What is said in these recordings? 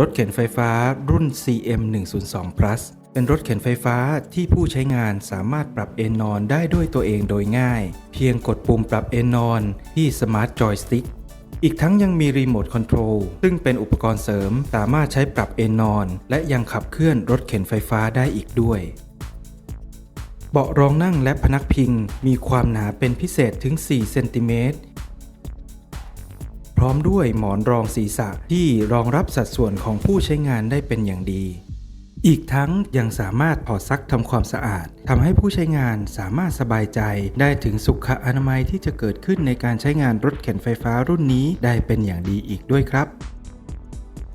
รถเข็นไฟฟ้ารุ่น CM 102 plus เป็นรถเข็นไฟฟ้าที่ผู้ใช้งานสามารถปรับเอนนอนได้ด้วยตัวเองโดยง่าย เพียงกดปุ่มปรับเอนนอนที่ Smart Joystick อีกทั้งยังมีรีโมทคอนโทรลซึ่งเป็นอุปกรณ์เสริมสามารถใช้ปรับเอนนอน และยังขับเคลื่อนรถเข็นไฟฟ้าได้อีกด้วย เบาะรองนั่งและพนักพิงมีความหนาเป็นพิเศษถึง 4 เซนติเมตร ร้อมด้วยหมอนรองศีรษะที่รองรับสัดส่วนของผู้ใช้งานได้เป็นอย่างดี อีกทั้งยังสามารถถอดซักทำความสะอาดทำให้ผู้ใช้งานสามารถสบายใจ ได้ถึงสุขอนามัยที่จะเกิดขึ้นในการใช้งานรถเข็นไฟฟ้ารุ่นนี้ได้เป็นอย่างดีอีกด้วยครับ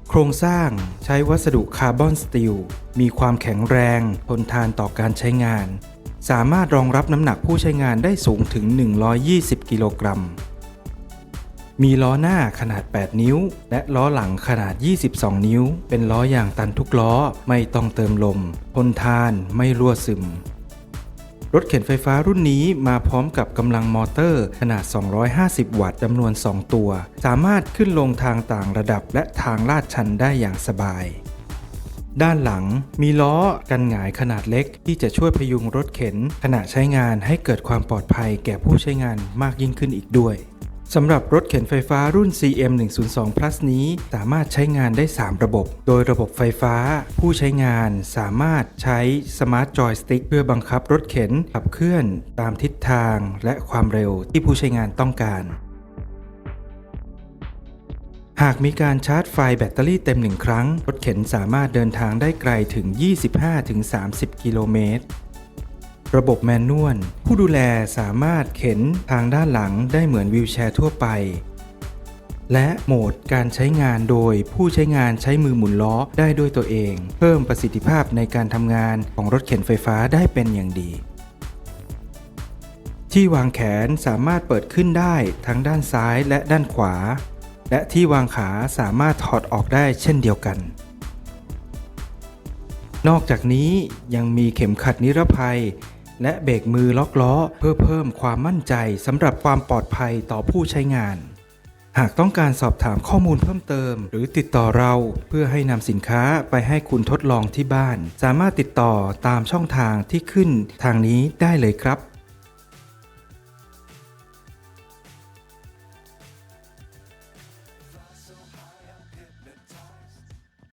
โครงสร้างใช้วัสดุคาร์บอนสตีลมีความแข็งแรง ทนทานต่อการใช้งาน สามารถรองรับน้ำหนักผู้ใช้งานได้สูงถึง 120 กิโลกรัม มีล้อหน้าขนาด 8 นิ้ว และล้อหลังขนาด 22 นิ้ว เป็นล้อยางตันทุกล้อไม่ต้องเติมลม ทนทานไม่รั่วซึม รถเข็นไฟฟ้ารุ่นนี้มาพร้อมกับกำลังมอเตอร์ขนาด 250 วัตต์จำนวน 2 ตัว สามารถขึ้นลงทางต่างระดับและทางลาดชันได้อย่างสบายด้านหลังมีล้อกันหงายขนาดเล็ก ที่จะช่วยพยุงรถเข็น ขณะใช้งานให้เกิดความปลอดภัยแก่ผู้ใช้งานมากยิ่งขึ้นอีกด้วย สำหรับรถเข็นไฟฟ้ารุ่น CM 102 plus นี้สามารถใช้งานได้ 3 ระบบ โดยระบบไฟฟ้า ผู้ใช้งานสามารถใช้ Smart Joystick เพื่อบังคับรถเข็นขับเคลื่อนตามทิศทางและความเร็วที่ผู้ใช้งานต้องการหากมีการชาร์จไฟแบตเตอรี่เต็มหนึ่งครั้ง รถเข็นสามารถเดินทางได้ไกลถึง 25-30 กิโลเมตร ระบบแมนนวลผู้ดูแลสามารถเข็นทางด้านหลังได้เหมือนวีลแชร์ทั่วไป และโหมดการใช้งานโดยผู้ใช้งานใช้มือหมุนล้อได้ด้วยตัวเอง เพิ่มประสิทธิภาพในการทำงานของรถเข็นไฟฟ้าได้เป็นอย่างดี ที่วางแขนสามารถเปิดขึ้นได้ทั้งด้านซ้ายและด้านขวา และที่วางขาสามารถถอดออกได้เช่นเดียวกันนอกจากนี้ยังมีเข็มขัดนิรภัย และเบรกมือล็อกล้อ เพื่อเพิ่มความมั่นใจสำหรับความปลอดภัยต่อผู้ใช้งาน หากต้องการสอบถามข้อมูลเพิ่มเติม หรือติดต่อเราเพื่อให้นำสินค้าไปให้คุณทดลองที่บ้าน สามารถติดต่อตามช่องทางที่ขึ้นทางนี้ได้เลยครับ